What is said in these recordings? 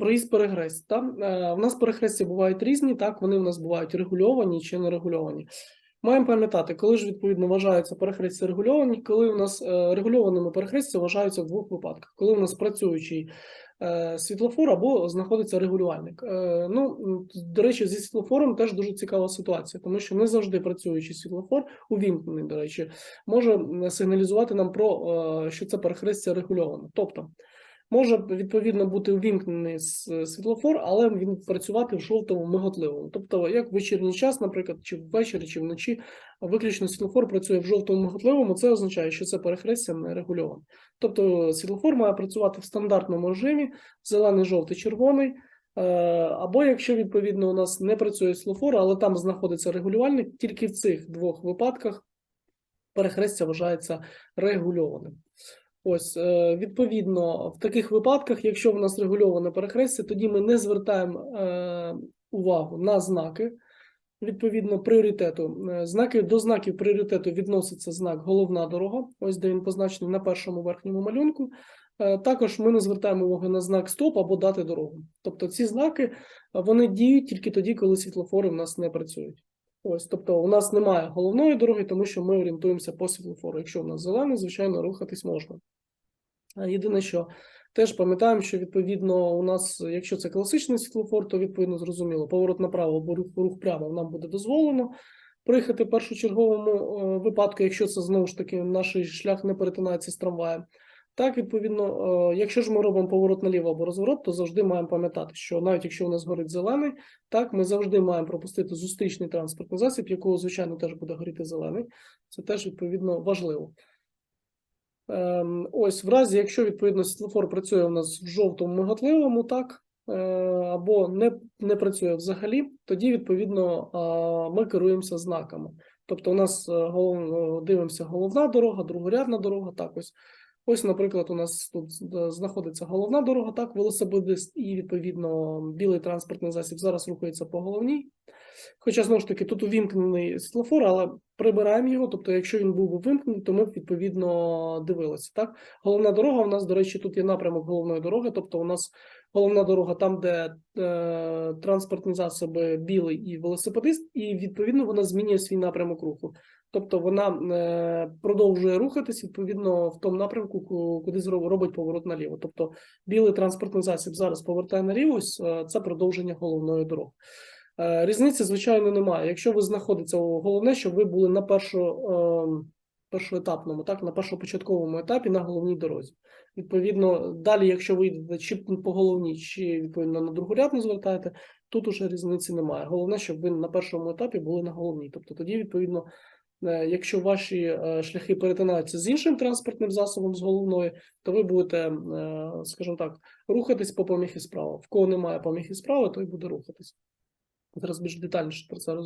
проїзд перехрест. Так? Е, У нас перехрестя бувають різні, так, вони в нас бувають регульовані чи не регульовані. Маємо пам'ятати, коли ж відповідно вважаються перехрестя регульовані, коли у нас е, регульованими перехрестя вважаються в двох випадках, коли у нас працюючий е, світлофор або знаходиться регулювальник. Е, ну, до речі, зі світлофором теж дуже цікава ситуація, тому що не завжди працюючий світлофор, увімкнений, до речі, може сигналізувати нам про е, що це перехрестя регульоване. Тобто може відповідно бути увімкнений світлофор, але він працювати в жовтому миготливому. Тобто, як в вечірній час, наприклад, чи ввечері, чи вночі, виключно світлофор працює в жовтому миготливому, це означає, що це перехрестя не регульоване. Тобто світлофор має працювати в стандартному режимі: зелений, жовтий, червоний. Е, Або якщо відповідно у нас не працює світлофор, але там знаходиться регулювальник, тільки в цих двох випадках перехрестя вважається регульованим. Ось, е, відповідно, в таких випадках, якщо в нас регульоване перехрестя, тоді ми не звертаємо е, увагу на знаки відповідно пріоритету. Е, Знаки до знаків пріоритету відноситься знак головна дорога, ось де він позначений на першому верхньому малюнку. Також ми не звертаємо увагу на знак стоп або дати дорогу. Тобто ці знаки вони діють тільки тоді, коли світлофори в нас не працюють. Ось, тобто, у нас немає головної дороги, тому що ми орієнтуємося по світлофору. Якщо в нас зелений, звичайно, рухатись можна. Єдине, що теж пам'ятаємо, що відповідно у нас, якщо це класичний світлофор, то відповідно зрозуміло, поворот направо або рух, рух прямо нам буде дозволено. Проїхати в першочерговому е, випадку, якщо це знову ж таки наш шлях не перетинається з трамваєм. Так, відповідно, е, якщо ж ми робимо поворот наліво або розворот, то завжди маємо пам'ятати, що навіть якщо у нас горить зелений, так ми завжди маємо пропустити зустрічний транспортний засіб, якого, звичайно, теж буде горіти зелений. Це теж відповідно важливо. Ем, Ось, в разі, якщо відповідно світлофор працює у нас в жовтому миготливому, так, е, або не, не працює взагалі, тоді відповідно ми керуємося знаками. Тобто, у нас е, дивимося головна дорога, другорядна дорога. Так, ось. Ось, наприклад, у нас тут е, знаходиться головна дорога, так, велосипедист і відповідно білий транспортний засіб зараз рухається по головній. Хоча знову ж таки тут увімкнений світлофор, але прибираємо його. Тобто, якщо він був би то ми б відповідно дивилися. Так, головна дорога. У нас, до речі, тут є напрямок головної дороги. Тобто, у нас головна дорога там, де е, транспортні засоби білий і велосипедист, і відповідно вона змінює свій напрямок руху. Тобто вона е, продовжує рухатись відповідно в тому напрямку, ку- куди робить поворот наліво. Тобто білий транспортний засіб зараз повертає наліво, е, це продовження головної дороги. Е, Різниці, звичайно, немає. Якщо ви знаходитеся, головне, щоб ви були на першо, е, першоетапному, так, на першопочатковому етапі на головній дорозі. Відповідно, далі, якщо ви йдете чи по головній, чи відповідно на другорядну звертаєте, тут уже різниці немає. Головне, щоб ви на першому етапі були на головній. Тобто тоді, відповідно, якщо ваші е, шляхи перетинаються з іншим транспортним засобом з головної, то ви будете, е, скажімо так, рухатись по поміхи справа. В кого немає поміхи справи, той буде рухатись. Зараз більш детальніше про це е,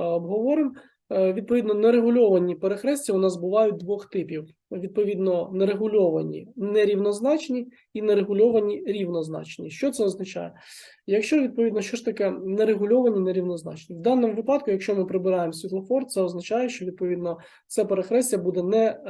обговоримо. Е, Відповідно, нерегульовані перехрестя у нас бувають двох типів. Відповідно, нерегульовані нерівнозначні і нерегульовані рівнозначні. Що це означає? Якщо відповідно, що ж таке нерегульовані нерівнозначні? В даному випадку, якщо ми прибираємо світлофор, це означає, що відповідно це перехрестя буде не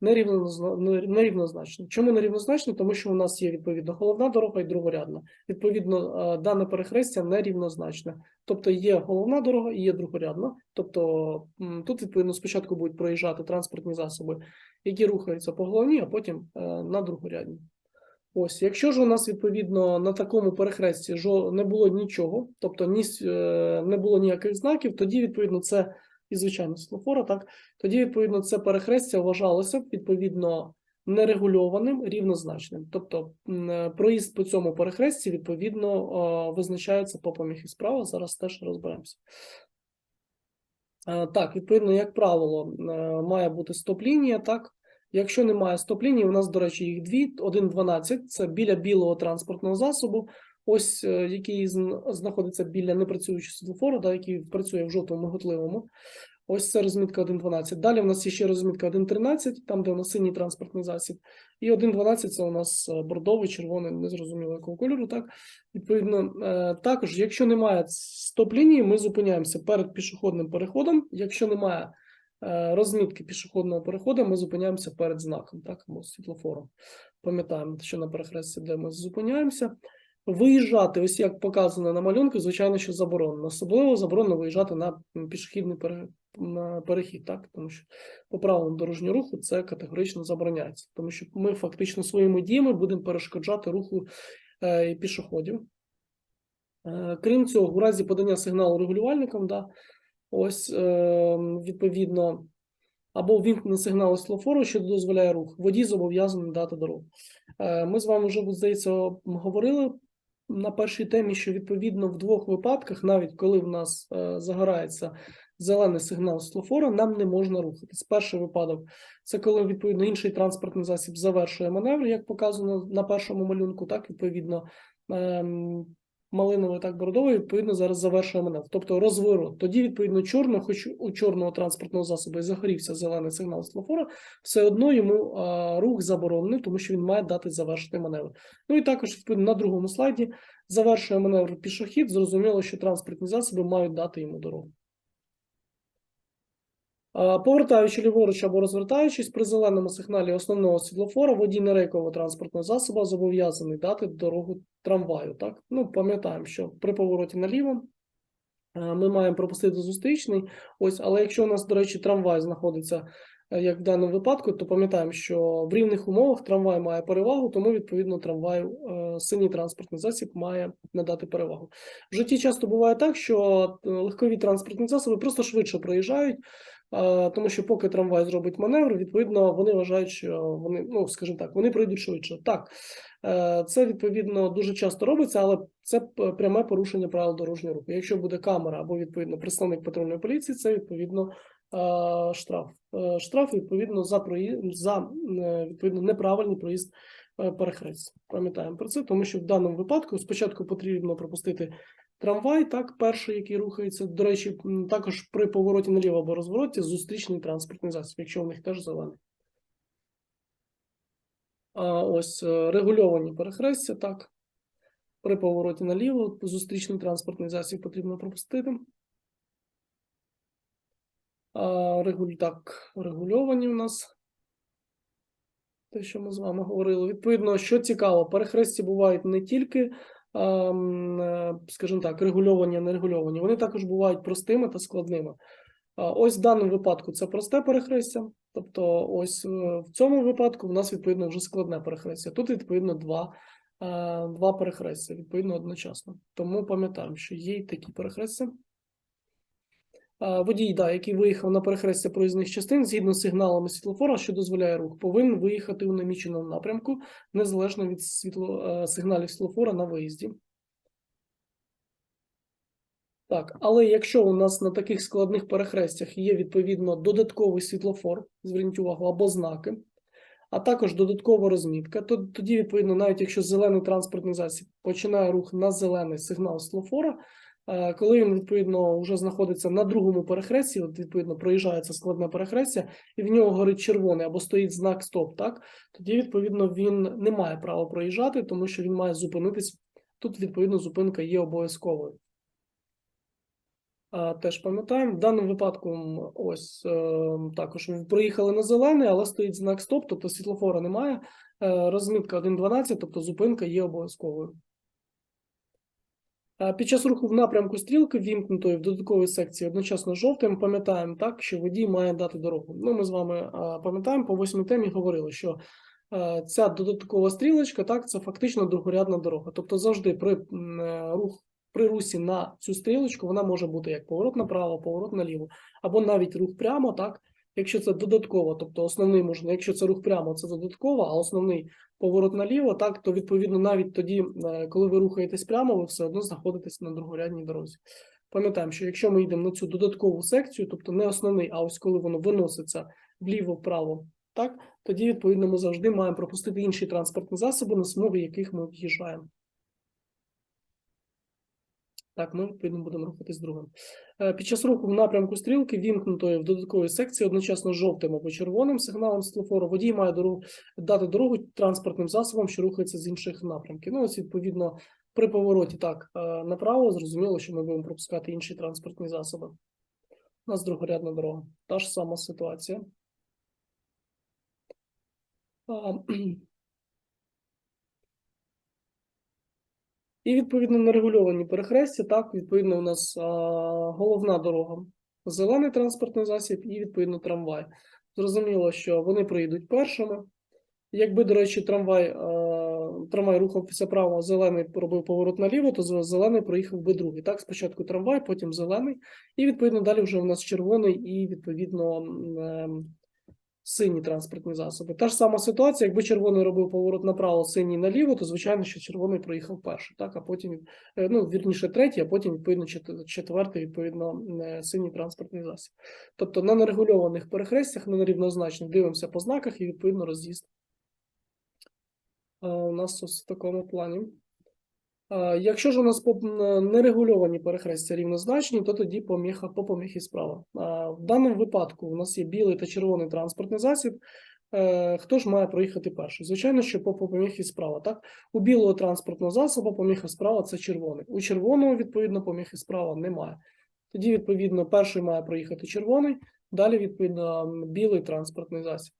регульоване, нерівнозна- не- нерівнозначне. Чому нерівнозначне? Тому що у нас є відповідно головна дорога і другорядна. Відповідно, е, дане перехрестя нерівнозначне. Тобто є головна дорога і є другорядна. Тобто тут відповідно спочатку будуть проїжджати транспортні засоби, які рухаються по головній, а потім е, на другорядній. Ось, якщо ж у нас відповідно на такому перехресті не було нічого, тобто е, не було ніяких знаків, тоді відповідно це і звичайно світлофора, так тоді відповідно це перехрестя вважалося б відповідно нерегульованим рівнозначним. Тобто е, проїзд по цьому перехресті відповідно е, визначається по поміхи справа. Зараз теж розберемося. Е, Так, відповідно, як правило, має бути стоп-лінія, так. Якщо немає стоп-лінії, у нас, до речі, їх дві: 1.12 – це біля білого транспортного засобу, ось е, який знаходиться біля непрацюючого світлофору, да, який працює в жовтому миготливому. Ось це розмітка 1.12. Далі у нас є ще розмітка 1.13, там, де у нас синій транспортний засіб. І 1.12 це у нас е, бордовий, червоний, незрозуміло якого кольору. Так, відповідно, е, також, якщо немає стоп-лінії, ми зупиняємося перед пішохідним переходом. Якщо немає розмітки пішохідного переходу ми зупиняємося перед знаком, так, або світлофором. Пам'ятаємо, що на перехресті, де ми зупиняємося. Виїжджати, ось як показано на малюнку, звичайно, що заборонено. Особливо заборонено виїжджати на пішохідний перехід, так? тому що по правилам дорожнього руху це категорично забороняється, тому що ми фактично своїми діями будемо перешкоджати руху е, пішоходів. Е, Крім цього, у разі подання сигналу регулювальникам, да, ось е, відповідно, або ввімкнений сигнал світлофору, що дозволяє рух, водій зобов'язаний дати дорогу. Е, Ми з вами вже, здається, говорили на першій темі, що відповідно в двох випадках, навіть коли в нас е, загорається зелений сигнал світлофора, нам не можна рухатись. Перший випадок це коли відповідно інший транспортний засіб завершує маневр, як показано на першому малюнку, так відповідно. Малиновий так бордовий, відповідно, зараз завершує маневр. Тобто розворот. Тоді, відповідно, чорно, хоч у чорного транспортного засобу і загорівся зелений сигнал світлофора, все одно йому а, рух заборонений, тому що він має дати завершити маневр. Ну і також відповідно на другому слайді завершує маневр пішохід. Зрозуміло, що транспортні засоби мають дати йому дорогу. Повертаючи ліворуч або розвертаючись, при зеленому сигналі основного світлофора водій нерейкового транспортного засобу зобов'язаний дати дорогу трамваю. Так? Ну, пам'ятаємо, що при повороті наліво е, ми маємо пропустити зустрічний. Ось, але якщо у нас, до речі, трамвай знаходиться, е, як в даному випадку, то пам'ятаємо, що в рівних умовах трамвай має перевагу, тому відповідно трамваю е, синій транспортний засіб має надати перевагу. В житті часто буває так, що легкові транспортні засоби просто швидше проїжджають. Тому що поки трамвай зробить маневр, відповідно, вони вважають, що вони, ну скажімо так, вони пройдуть швидше. Так, е, це відповідно дуже часто робиться, але це пряме порушення правил дорожнього руху. Якщо буде камера або відповідно представник патрульної поліції, це відповідно е, штраф. Е, Штраф відповідно за проїзд за відповідно неправильний проїзд перехрест. Пам'ятаємо про це, тому що в даному випадку спочатку потрібно пропустити Трамвай, так, перший, який рухається. До речі, також при повороті наліво або розвороті зустрічний транспортний засіб, якщо у них теж зелений. А ось е, регульовані перехрестя, так. При повороті наліво зустрічний транспортний засіб потрібно пропустити. А, регуль... Так, регульовані у нас. Те, що ми з вами говорили. Відповідно, що цікаво, перехрестя бувають не тільки скажімо так, регульовані, нерегульовані, вони також бувають простими та складними. Ось в даному випадку це просте перехрестя, тобто ось е, в цьому випадку в нас відповідно вже складне перехрестя. Тут відповідно два, е, два перехрестя, відповідно одночасно. Тому пам'ятаємо, що є і такі перехрестя. А, Водій, да, який виїхав на перехрестя проїзних частин згідно з сигналами світлофора, що дозволяє рух, повинен виїхати у наміченому напрямку, незалежно від світло, е, сигналів світлофора на виїзді. Так, але якщо у нас на таких складних перехрестях є відповідно додатковий світлофор, зверніть увагу, або знаки, а також додаткова розмітка, то тоді, відповідно, навіть якщо зелений транспортний засіб починає рух на зелений сигнал світлофора, е, коли він відповідно вже знаходиться на другому перехресті, от відповідно проїжджається складне перехрестя, і в нього горить червоний або стоїть знак стоп, так тоді відповідно він не має права проїжджати, тому що він має зупинитись. Тут відповідно зупинка є обов'язковою. Теж пам'ятаємо, в даному випадку ось е, також ви проїхали на зелений, але стоїть знак стоп, тобто світлофора немає. Е, розмітка 1.12, тобто зупинка є обов'язковою. Під час руху в напрямку стрілки вімкнутої в додатковій секції одночасно жовтим, пам'ятаємо так, що водій має дати дорогу. Ну, ми з вами пам'ятаємо, по восьмій темі говорили, що ця додаткова стрілочка, так, це фактично другорядна дорога. Тобто завжди при е, рух при русі на цю стрілочку вона може бути як поворот направо, поворот наліво, або навіть рух прямо, так. Якщо це додатково, тобто основний можна, якщо це рух прямо, це додатково, а основний поворот наліво, так, то відповідно навіть тоді, е, коли ви рухаєтесь прямо, ви все одно знаходитесь на другорядній дорозі. Пам'ятаємо, що якщо ми йдемо на цю додаткову секцію, тобто не основний, а ось коли воно виноситься вліво-вправо, так, тоді відповідно ми завжди маємо пропустити інші транспортні засоби, на смуги яких ми в'їжджаємо. Так, ми відповідно будемо рухатись другим. Е, Під час руху в напрямку стрілки, вімкнутої в додатковій секції одночасно жовтим або червоним сигналом світлофору, водій має дорогу, дати дорогу транспортним засобам, що рухається з інших напрямків. Ну, ось, відповідно, при повороті так е, направо, зрозуміло, що ми будемо пропускати інші транспортні засоби. У нас другорядна дорога. Та ж сама ситуація. І відповідно на регульовані перехрестя, так, відповідно, у нас а, головна дорога, зелений транспортний засіб і відповідно трамвай. Зрозуміло, що вони приїдуть першими. Якби, до речі, трамвай, а, трамвай рухався право, зелений робив поворот наліво, то зелений проїхав би другий. Так, спочатку трамвай, потім зелений, і відповідно далі вже у нас червоний і відповідно ем, сині транспортні засоби. Та ж сама ситуація, якби червоний робив поворот направо, синій наліво, то звичайно, що червоний проїхав перший, так, а потім, е, ну, вірніше, третій, а потім, відповідно, четвертий, відповідно, е, синій транспортний засіб. Тобто на нерегульованих перехрестях, на нерівнозначних дивимося по знаках і, відповідно, роз'їзд. У нас ось в такому плані. Якщо ж у нас нерегульовані перехрестя рівнозначні, то тоді поміха по поміхі справа. В даному випадку у нас є білий та червоний транспортний засіб. Е, Хто ж має проїхати перший? Звичайно, що по поміхі справа. Так? У білого транспортного засобу поміха справа це червоний. У червоного, відповідно, поміхи справа немає. Тоді, відповідно, перший має проїхати червоний, далі, відповідно, білий транспортний засіб.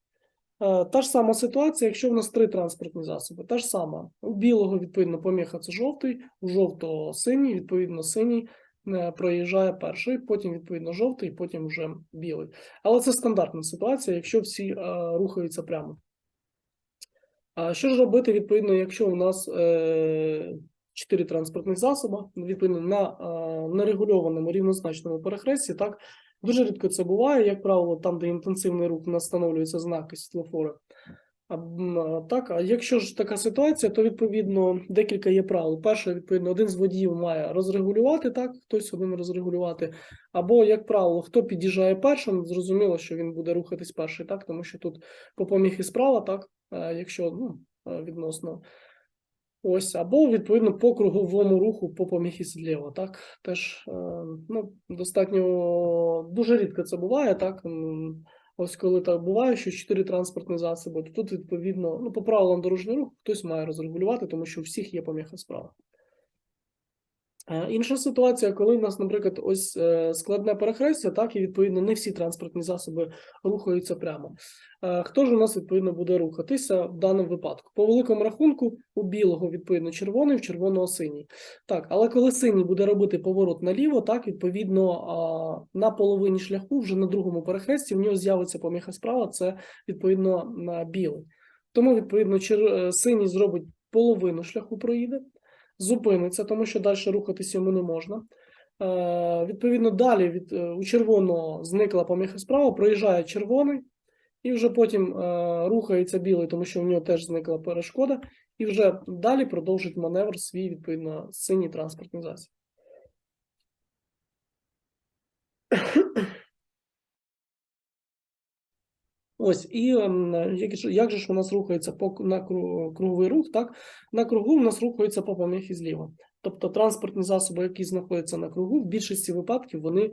Е, Та ж сама ситуація, якщо в нас три транспортні засоби, та ж сама. У білого, відповідно, поміха це жовтий, у жовтого синій, відповідно, синій е, проїжджає перший, потім, відповідно, жовтий, потім вже білий. Але це стандартна ситуація, якщо всі е, рухаються прямо. А що ж робити, відповідно, якщо у нас чотири транспортних засоби, відповідно, на нерегульованому рівнозначному перехресті, так, дуже рідко це буває, як правило, там, де інтенсивний рух, у нас встановлюються знаки світлофори. А, так, а якщо ж така ситуація, то відповідно декілька є правил. Перше, відповідно, один з водіїв має розрегулювати, так, хтось один розрегулювати. Або, як правило, хто під'їжджає першим, зрозуміло, що він буде рухатись перший, так, тому що тут по поміхи справа, так, е, якщо ну, е, відносно. Ось, або відповідно по круговому руху по поміхі зліва, так теж е, ну, достатньо дуже рідко це буває, так. Ось коли так буває, що чотири транспортні засоби, то тут відповідно, ну по правилам дорожнього руху хтось має розрегулювати, тому що у всіх є поміха справа. Е, Інша ситуація, коли в нас, наприклад, ось е, складне перехрестя, так і відповідно не всі транспортні засоби рухаються прямо. Е, Хто ж у нас відповідно буде рухатися в даному випадку? По великому рахунку, у білого відповідно червоний, в червоного синій. Так, але коли синій буде робити поворот наліво, так відповідно на половині шляху, вже на другому перехресті, в нього з'явиться поміха справа, це відповідно на білий. Тому відповідно синій зробить половину шляху проїде зупиниться, тому що далі рухатися йому не можна. Е, відповідно, далі від, е, у червоного зникла поміха справа, проїжджає червоний, і вже потім е, рухається білий, тому що в нього теж зникла перешкода, і вже далі продовжить маневр свій, відповідно, синій транспортний засіб. Ось, і ем, як, же ж у нас рухається по на круговий рух, так? На кругу у нас рухаються по поміхі зліва. Тобто транспортні засоби, які знаходяться на кругу, в більшості випадків вони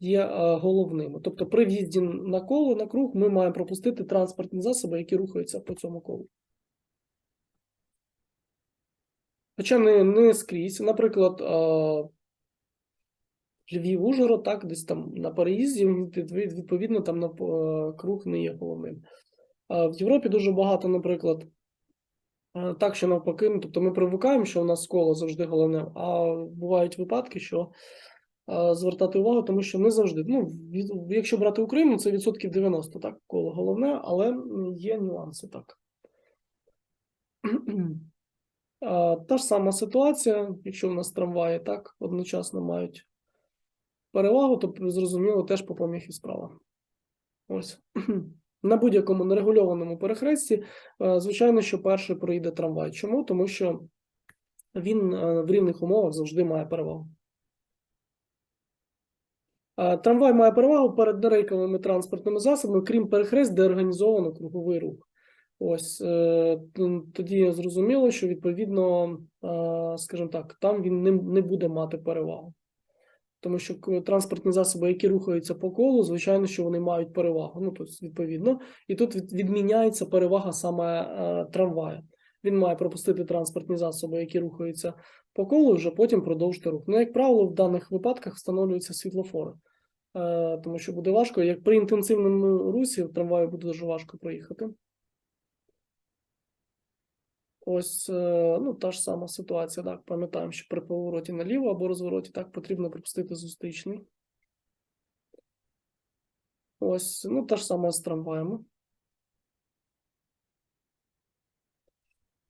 є е, головними. Тобто при в'їзді на коло, на круг, ми маємо пропустити транспортні засоби, які рухаються по цьому колу. Хоча не, не скрізь. Наприклад, е, Львів, Ужгород, так, десь там на переїзді, відповідно, там на е, круг не є головним. В Європі дуже багато, наприклад, е, так, що навпаки, ну, тобто ми привикаємо, що у нас коло завжди головне, а бувають випадки, що е, звертати увагу, тому що не завжди. Ну, якщо брати Україну, це відсотків 90, так, коло головне, але є нюанси так. Та ж сама ситуація, якщо в нас трамваї так одночасно мають перевагу, то зрозуміло теж по поміхі справа. Ось. На будь-якому нерегульованому перехресті, е, звичайно, що перший проїде трамвай. Чому? Тому що він е, в рівних умовах завжди має перевагу. Е, Трамвай має перевагу перед нерейковими транспортними засобами, крім перехрест, де організовано круговий рух. Ось тоді зрозуміло, що відповідно, скажімо так, там він не буде мати перевагу. Тому що транспортні засоби, які рухаються по колу, звичайно, що вони мають перевагу. Ну, тобто, відповідно, і тут відміняється перевага саме е, трамвая. Він має пропустити транспортні засоби, які рухаються по колу, вже потім продовжити рух. Ну, як правило, в даних випадках встановлюються світлофори. е, тому що буде важко. Як при інтенсивному русі трамваю буде дуже важко проїхати. Ось, е, ну, та ж сама ситуація, так, пам'ятаємо, що при повороті наліво або розвороті так потрібно пропустити зустрічний. Ось, ну, та ж сама з трамваями.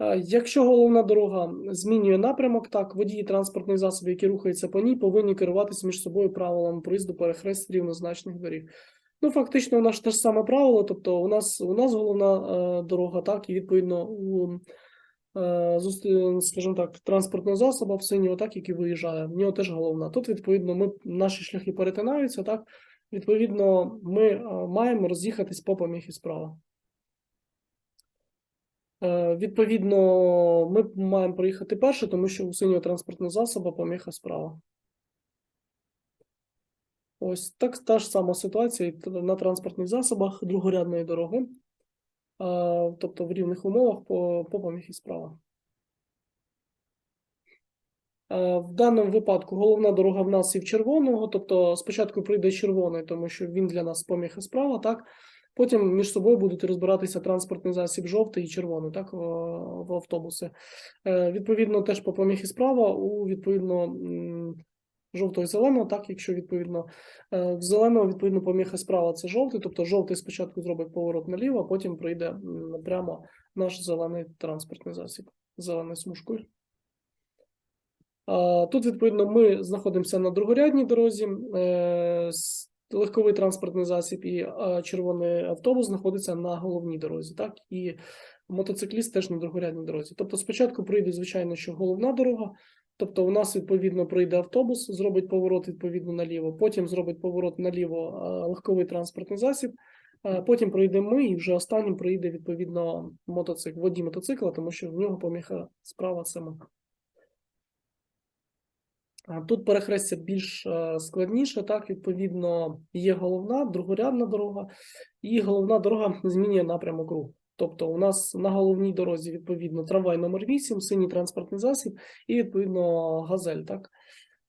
Е, Якщо головна дорога змінює напрямок, так, водії транспортних засобів, які рухаються по ній, повинні керуватися між собою правилами проїзду перехрест рівнозначних доріг. Ну, фактично, у нас те ж саме правило, тобто у нас, у нас головна е, дорога, так, і відповідно у, скажімо так, транспортного засобу в синього, так, який виїжджає, в нього теж головна. Тут, відповідно, ми, наші шляхи перетинаються, так, відповідно, ми е, маємо роз'їхатись по поміхі справа. Е, Відповідно, ми маємо проїхати перше, тому що у синього транспортного засобу поміха справа. Ось так та ж сама ситуація на транспортних засобах другорядної дороги, е, тобто в рівних умовах по, по поміхі справа. В даному випадку головна дорога в нас і в червоного, тобто спочатку прийде червоний, тому що він для нас поміха справа, так? Потім між собою будуть розбиратися транспортний засіб жовтий і червоний, так, в- автобуси. Е, Відповідно, теж по поміхі справа у відповідно жовтого і зеленого, так, якщо відповідно е, в зеленого, відповідно, поміха справа це жовтий, тобто жовтий спочатку зробить поворот наліво, а потім прийде прямо наш зелений транспортний засіб, зеленою смужкою. Тут, відповідно, ми знаходимося на другорядній дорозі. е, Легковий транспортний засіб і червоний автобус знаходиться на головній дорозі, так і мотоцикліст теж на другорядній дорозі. Тобто, спочатку прийде, звичайно, що головна дорога. Тобто, у нас відповідно прийде автобус, зробить поворот відповідно наліво. Потім зробить поворот наліво легковий транспортний засіб. Потім прийдемо ми, і вже останнім прийде відповідно мотоцикл, водій мотоцикла, тому що в нього поміха справа це ми. А Тут перехрестя більш е, складніше, так, відповідно, є головна, другорядна дорога, і головна дорога змінює напрямок руху. Тобто, у нас на головній дорозі, відповідно, трамвай номер 8, синій транспортний засіб, і відповідно газель. Так?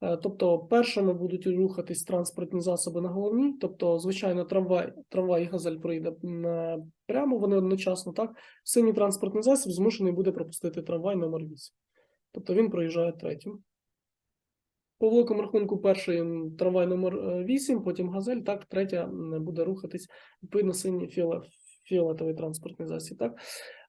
Е, Тобто, першими будуть рухатись транспортні засоби на головній. Тобто, звичайно, трамвай, трамвай і газель пройде е, прямо, вони одночасно. Так? Синій транспортний засіб змушений буде пропустити трамвай номер 8. Тобто він проїжджає третім. По великому рахунку, перший трамвай номер 8, потім газель, так, третя буде рухатись відповідно синій фіоле- фіолетовий транспортний засіб. Так.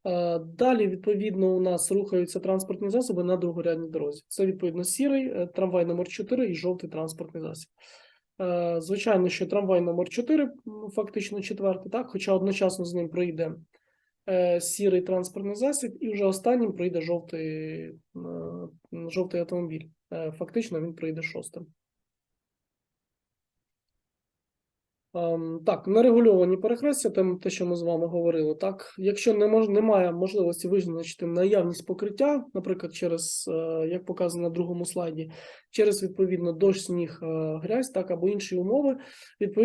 Е, Далі, відповідно, у нас рухаються транспортні засоби на другорядній дорозі. Це відповідно сірий, е, трамвай номер 4 і жовтий транспортний засіб. Е, Звичайно, що трамвай номер 4, фактично четвертий, так, хоча одночасно з ним прийде е, сірий транспортний засіб, і вже останнім прийде жовтий, жовтий автомобіль. Фактично він прийде шостим. Так, нерегульовані перехрестя, тим те, що ми з вами говорили. Так, якщо не мож, немає можливості визначити наявність покриття, наприклад, через, е, як показано на другому слайді, через відповідно дощ, сніг, е, грязь, так або інші умови, відповідно.